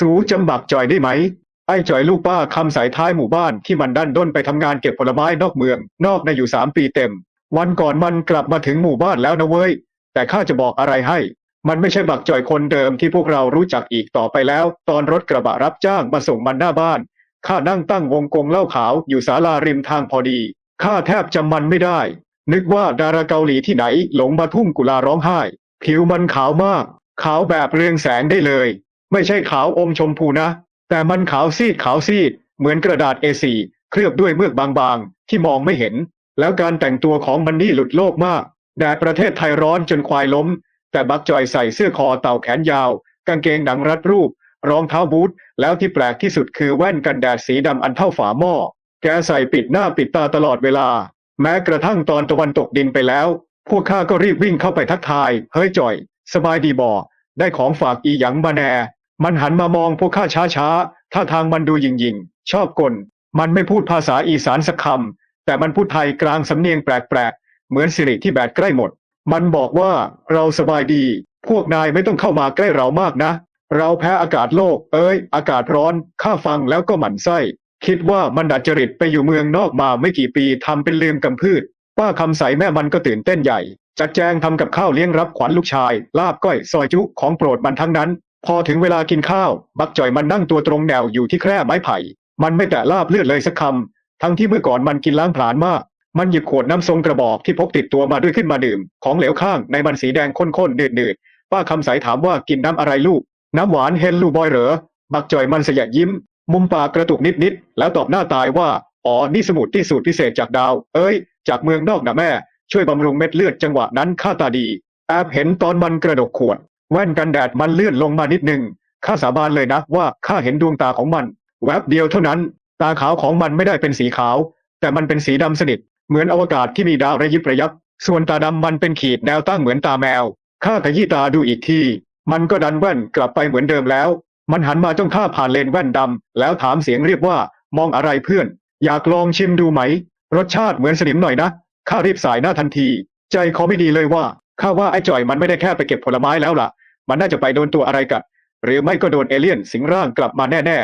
สูจำบักจ่อยได้ไหม ไอ้จ่อยลูกป้าคำสายท้ายหมู่บ้านที่มันดันด้นไปทำงานเก็บผลไม้นอกเมือง นอกในอยู่สามปีเต็ม วันก่อนมันกลับมาถึงหมู่บ้านแล้วนะเว้ย แต่ข้าจะบอกอะไรให้ มันไม่ใช่บักจ่อยคนเดิมที่พวกเรารู้จักอีกต่อไปแล้ว ตอนรถกระบะรับจ้างมาส่งมันหน้าบ้านข้านั่งตั้งวงกงเหล้าขาวอยู่ศาลาริมทางพอดีข้าแทบจำมันไม่ได้ นึกว่าดาราเกาหลีที่ไหนหลงมาทุ่งกุลาร้องไห้ ผิวมันขาวมาก ขาวแบบเรืองแสงได้เลย ไม่ใช่ขาวอมชมพูนะ แต่มันขาวซีดขาวซีด เหมือนกระดาษ A4 เคลือบด้วยเมือกบางๆ ที่มองไม่เห็น แล้วการแต่งตัวของมันนี่หลุดโลกมากแดดประเทศไทยร้อนจนควายล้ม แต่บักจอยใส่เสื้อคอเต่าแขนยาว กางเกงหนังรัดรูป รองเท้าบูท แล้วที่แปลกที่สุดคือแว่นกันแดดสีดำอันเท่าฝาหม้อ แกใส่ปิดหน้าปิดตาตลอดเวลา แม้กระทั่งตอนตะวันตกดินไปแล้ว พวกข้าก็รีบวิ่งเข้าไปทักทาย เฮ้ยจอย สบายดีบอได้ของฝากอีหยังมาแน่ มันหันมามองพวกข้าช้าๆท่าทางมันดูหยิงๆชอบกล มันไม่พูดภาษาอีสานสักคำแต่มันพูดไทยกลางสำเนียงแปลกๆ เหมือนสิริที่แบดใกล้หมด มันบอกว่าเราสบายดี พวกนายไม่ต้องเข้ามาใกล้เรามากนะ เราแพ้อากาศโลก เอ้ย อากาศร้อน ข้าฟังแล้วก็หมั่นไส้คิดว่ามันดัดจริตไปอยู่เมืองนอกมาไม่กี่ปีทำเป็นลืมกำพืช ป้าคำใสแม่มันก็ตื่นเต้นใหญ่ จัดแจงทำกับข้าวเลี้ยงรับขวัญลูกชาย ลาบก้อยซอยจุของโปรดมันทั้งนั้น พอถึงเวลากินข้าว บักจ่อยมันนั่งตัวตรงแนวอยู่ที่แคร่ไม้ไผ่ มันไม่แตะลาบเลือดเลยสักคำ ทั้งที่เมื่อก่อนมันกินล้างผลาญมาก มันหยิบขวดน้ำทรงกระบอกที่พกติดตัวมาด้วยขึ้นมาดื่ม ของเหลวข้างในมันสีแดงข้นๆเดือดๆป้าคำใสถามว่ากินน้ำอะไรลูก น้ำหวานเฮนลูบอยเหรอ บักจ่อยมันสยะยิ้ม มุมปากกระตุกนิดๆ แล้วตอบหน้าตายว่า อ๋อ นี่สมุดที่สูตรพิเศษจากดาว เอ้ย จากเมืองนอกนะแม่ ช่วยบำรุงเม็ดเลือดจังหวะนั้นข้าตาดี แอบเห็นตอนมันกระดกขวด แว่นกันแดดมันเลื่อนลงมานิดหนึ่งข้าสาบานเลยนะว่าข้าเห็นดวงตาของมัน แวบเดียวเท่านั้น ตาขาวของมันไม่ได้เป็นสีขาว แต่มันเป็นสีดำสนิท เหมือนอวกาศที่มีดาวระยิบระยับ ส่วนตาดำมันเป็นขีดแนวตั้งเหมือนตาแมว ข้าขยี้ตาดูอีกที มันก็ดันแว่นกลับไปเหมือนเดิมแล้ว มันหันมาจ้องข้าผ่านเลนแว่นดำแล้วถามเสียงเรียบว่ามองอะไรเพื่อน อยากลองชิมดูไหม รสชาติเหมือนสนิมหน่อยนะ ข้ารีบสายหน้าทันที ใจคอไม่ดีเลยว่า ข้าว่าไอ้จ่อยมันไม่ได้แค่ไปเก็บผลไม้แล้วล่ะ มันน่าจะไปโดนตัวอะไรกัดหรือไม่ก็โดนเอเลี่ยนสิงร่างกลับมาแน่